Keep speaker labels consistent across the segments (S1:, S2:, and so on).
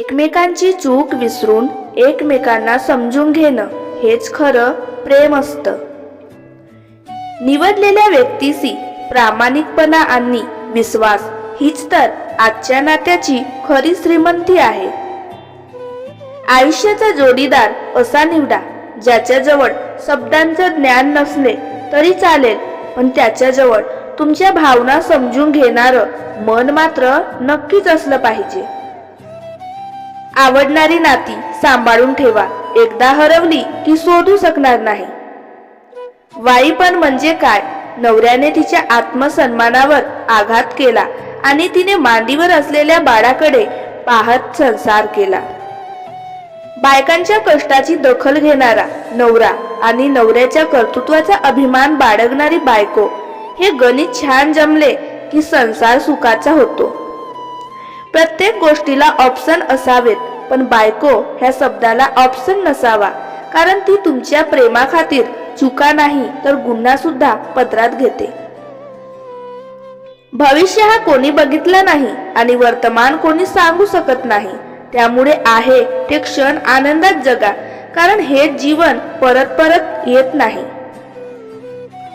S1: एकमेकांची चूक विसरून एकमेकांना समजून घेणं हेच खरं प्रेम असतं. निवडलेल्या व्यक्तीशी प्रामाणिकपणा आणि विश्वास हीच तर आजच्या नात्याची खरी श्रीमंती आहे. आयुष्याचा जोडीदार असा निवडा ज्याच्याजवळ शब्दांचं ज्ञान नसले तरी चालेल पण त्याच्याजवळ तुमच्या भावना समजून घेणारं मन मात्र नक्कीच असलं पाहिजे. आवडणारी नाती सांभाळून ठेवा. एकदा हरवली की शोधू शकणार नाही. वाईपण म्हणजे काय? नवऱ्याने तिच्या आत्मसन्मानावर आघात केला आणि तिने मांडीवर असलेल्या बाळाकडे पाहत संसार केला. बायकांच्या कष्टाची दखल घेणारा नवरा आणि नवऱ्याच्या कर्तृत्वाचा अभिमान बाळगणारी बायको हे गणित छान जमले की संसार सुखाचा होतो. प्रत्येक गोष्टीला ऑप्शन असावेत. पण बायको ह्या शब्दाला ऑप्शन नसावा. कारण ती तुमच्या प्रेमाखातीर चुका नाही तर गुन्हा सुद्धा पत्रात घेते. भविष्य हा कोणी बघितला नाही आणि वर्तमान कोणी सांगू शकत नाही. त्यामुळे आहे ते क्षण आनंदात जगा. कारण हे जीवन परत परत येत नाही.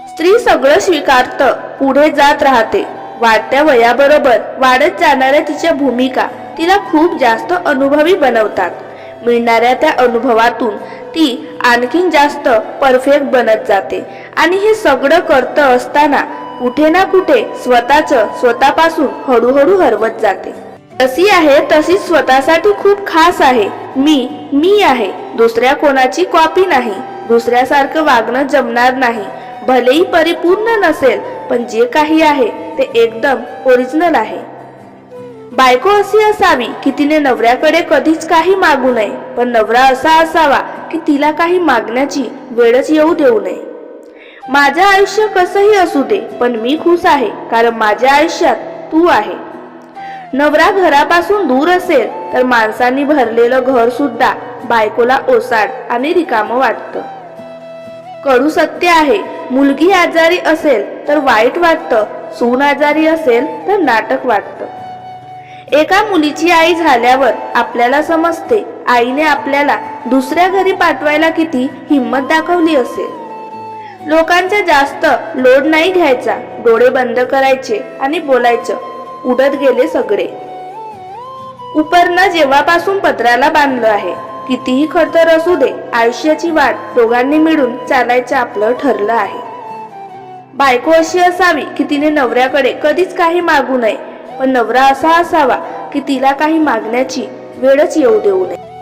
S1: स्त्री सगळं स्वीकारत पुढे जात राहते. वाढत्या वयाबरोबर वाढत जाणाऱ्या तिच्या भूमिका तिला खूप जास्त अनुभवी बनवतात. मिळणाऱ्या त्या अनुभवातून ती आणखीन जास्त परफेक्ट बनत जाते. आणि हे सगळं करत असताना कुठे ना कुठे स्वतःच स्वतःपासून हळूहळू हरवत जाते. तशी आहे तशीच स्वतःसाठी खूप खास आहे. मी मी आहे. दुसऱ्या कोणाची कॉपी नाही. दुसऱ्यासारखं वागणं जमणार नाही. भलेही परिपूर्ण नसेल पण जे काही आहे ते एकदम ओरिजिनल आहे. बायको अशी असावी की तिने नवऱ्याकडे कधीच काही मागू नये पण नवरा असा असावा की तिला काही मागण्याची वेळच येऊ देऊ नये. माझं आयुष्य कसंही असू दे पण मी खुश आहे कारण माझ्या आयुष्यात तू आहे. नवरा घरापासून दूर असेल तर माणसांनी भरलेलं घर सुद्धा बायकोला ओसाड आणि रिकामं वाटतं. कडू सत्य आहे मुलगी आजारी असेल तर वाईट वाटतं सून आजारी असेल तर नाटक वाटतं. एका मुलीची आई झाल्यावर आपल्याला समजते आईने आपल्याला दुसऱ्या घरी पाठवायला किती हिंमत दाखवली असेल. लोकांचा जास्त लोड नाही घ्यायचा डोळे बंद करायचे आणि बोलायचं उडत गेले सगळे. उपरनं जेव्हापासून पत्राला बांधलं आहे कितीही खडतर असू दे आयुष्याची वाट दोघांनी मिळून चालायचं आपलं ठरलं आहे. बायको अशी असावी की तिने नवऱ्याकडे कधीच काही मागू नये. पण नवरा असा असावा की तिला काही मागण्याची वेळच येऊ देऊ नये.